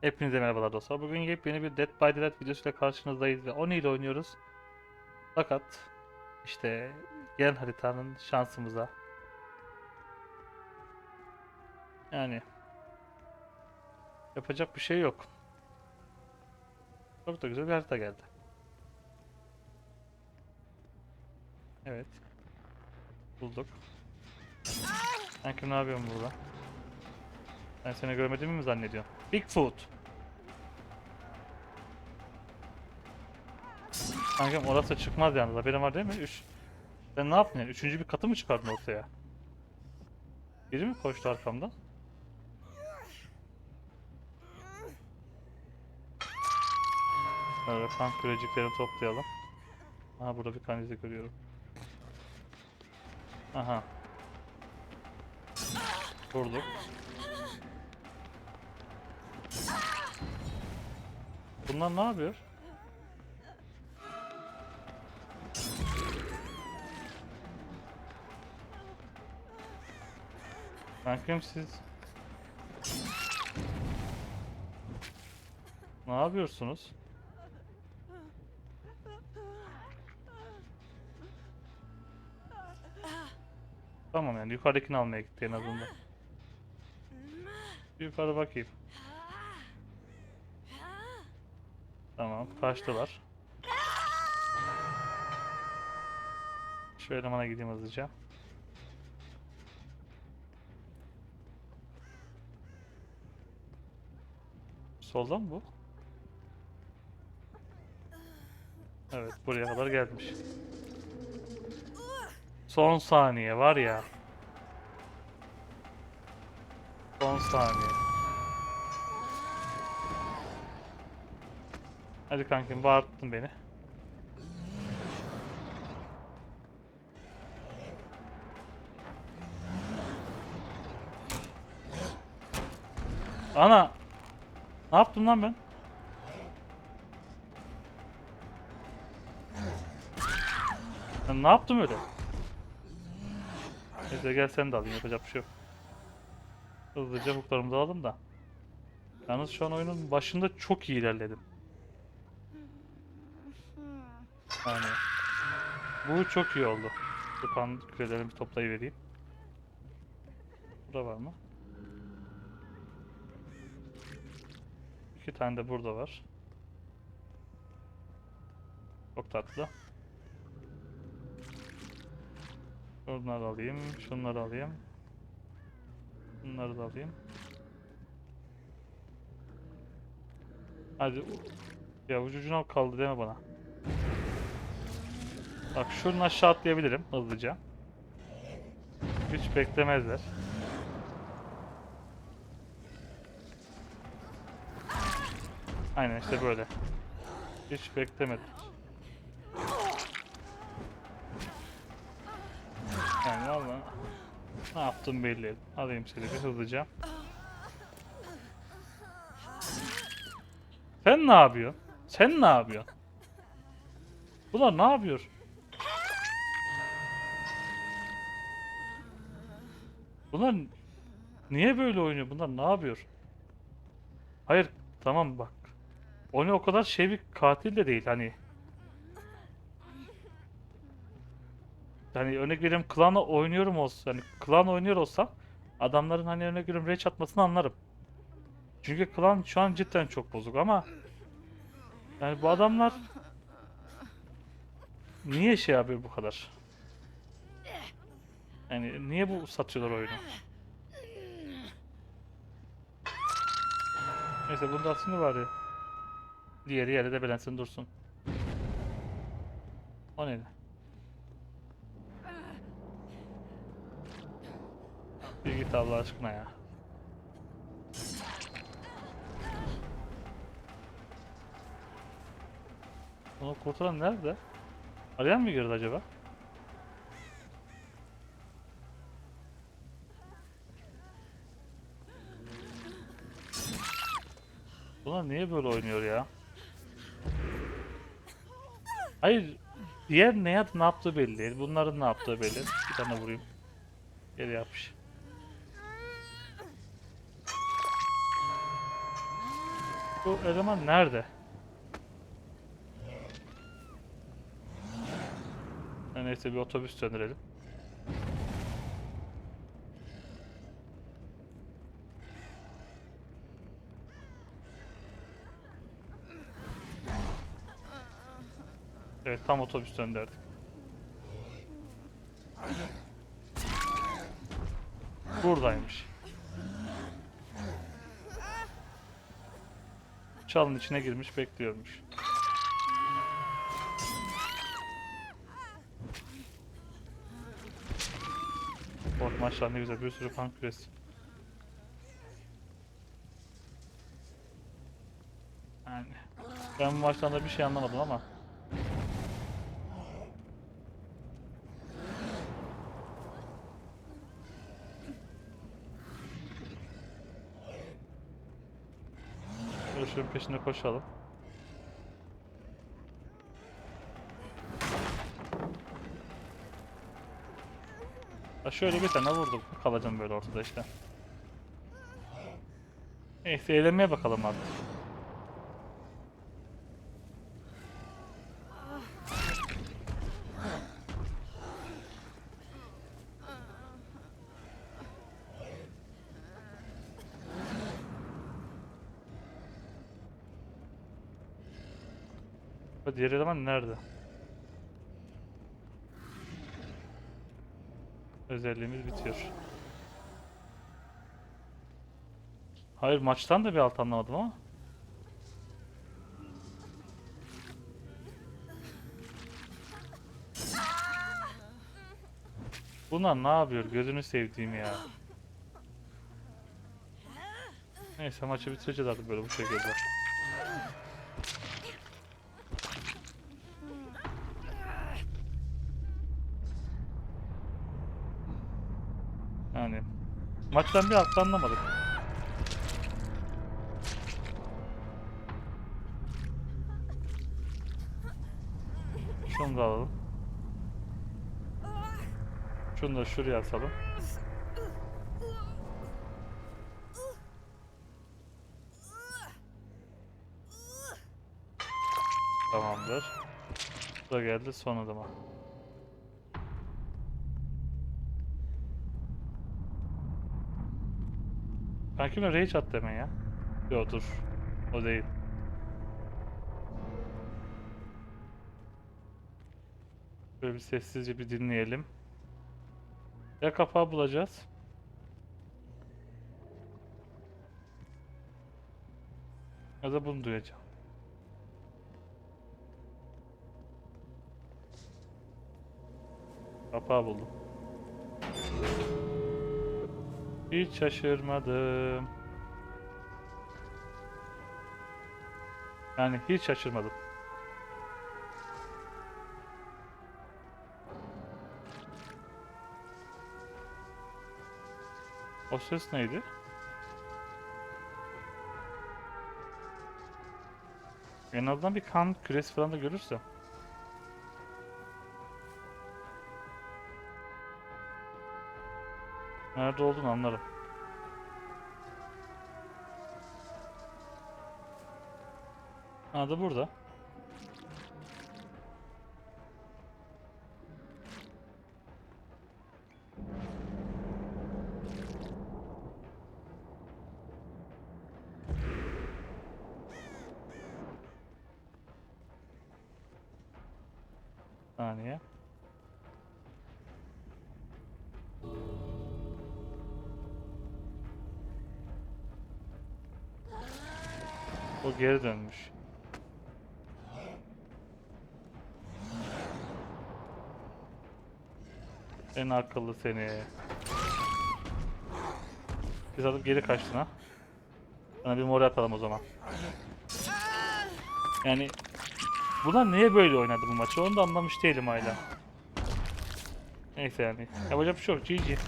Hepinize merhabalar dostlar. Bugün yepyeni bir Dead by Daylight videosuyla karşınızdayız ve Oni ile oynuyoruz. Fakat işte gelen haritanın şansımıza yani yapacak bir şey yok. Çok da güzel bir harita geldi. Evet. Bulduk. Sen kim ne yapıyorsun burada? Ben seni görmediğimi mi zannediyorsun? Bigfoot. Kankam orası çıkmaz yalnız haberin var değil mi? Üç. Sen ne yaptın yani? Üçüncü bir katı mı çıkardın ortaya? Biri mi koştu arkamdan? Evet, kan küreciklerini toplayalım. Aha burada bir kan izi görüyorum. Aha. Vurduk. Bunlar ne yapıyor? Kankam siz... Ne yapıyorsunuz? Tamam yani yukarıdakini almaya gitti en azından. Yukarı bakayım. Tamam kaçtılar. Şu elemana gideyim hızlıca. Solda mı bu? Evet buraya kadar gelmiş. Son saniye var ya. Son saniye. Hadi kankim bağırttın beni. Ana! Ne yaptım lan ben? Ben ne yaptım öyle? Neyse gel sen de alayım yapacak bir şey yok. Hızlıca huklarımızı alalım da. Yalnız şu an oyunun başında çok iyi ilerledim. Yani bu çok iyi oldu. Şu kan kürelerini bir toplayıvereyim. Burada var mı? İki tane de burada var. Çok tatlı. Şunları alayım, şunları alayım. Bunları da alayım. Hadi. Ya ucucuna kaldı deme bana. Bak şuradan aşağı atlayabilirim hızlıca. Hiç beklemezler. Aynen işte böyle. Hiç beklemedim. Yani valla ne yaptım belli. Alayım seni bir hızlıca. Sen ne yapıyorsun? Sen ne yapıyorsun? Bunlar ne yapıyor? Bunlar niye böyle oynuyor? Bunlar ne yapıyor? Hayır tamam bak. Oni o kadar şey bir katil de değil hani. Yani örnek veriyorum klanla oynuyorum olsa hani klan oynuyor olsam adamların hani örnek veriyorum rage atmasını anlarım. Çünkü klan şu an cidden çok bozuk ama yani bu adamlar niye şey yapıyor bu kadar? Yani niye bu satıyorlar oyunu? Neyse bunu da atsın ya. Diğeri yere de belensin dursun. O neydi? Bir git Allah aşkına ya. Onu kurtaran nerede? Arayan mı girdi acaba? Bunlar niye böyle oynuyor ya? Hayır, diğer ne, yap- ne yaptığı belli değil. Bunların ne yaptığı belli. Bir tane vurayım. Geri yapmış. Bu eleman nerede? Neyse bir otobüs döndürelim. Evet tam otobüs döndürdük. Buradaymış. Çalın içine girmiş bekliyormuş. Bak maşallah ne güzel bir sürü kan küresi. Yani ben bu maçtan da bir şey anlamadım ama Peşine koşalım. Ha şöyle bir tane vurdum. Kalacağım böyle ortada işte. Neyse eğlenmeye bakalım artık. Bu diğer eleman nerede? Özelliğimiz bitiyor. Hayır maçtan da bir alt anlamadım ama. Bunlar ne yapıyor? Gözünü sevdiğim ya. Neyse maçı bitireceğiz artık böyle bu şekilde. Yani maçtan bir hafta anlamadık. Şunu da alalım. Şunu da şuraya atalım. Tamamdır. Bu da geldi son adıma. Kanki rage attı hemen ya. Yo dur. O değil. Böyle bir sessizce bir dinleyelim. Ya kapağı bulacağız. Ya da bunu duyacağım. Kapağı buldum. Hiç şaşırmadım. Yani hiç şaşırmadım. O ses neydi? En azından bir kan küresi falan da görürsem. Nerede olduğunu anlarım. Ha da burada. Saniye. O geri dönmüş. En akıllı seni. Biz alıp geri kaçtın ha. Sana bir mor atalım o zaman. Yani bunlar niye böyle oynadı bu maçı onu da anlamış değilim hala. Neyse yani. Yapacak bir şey yok. GG.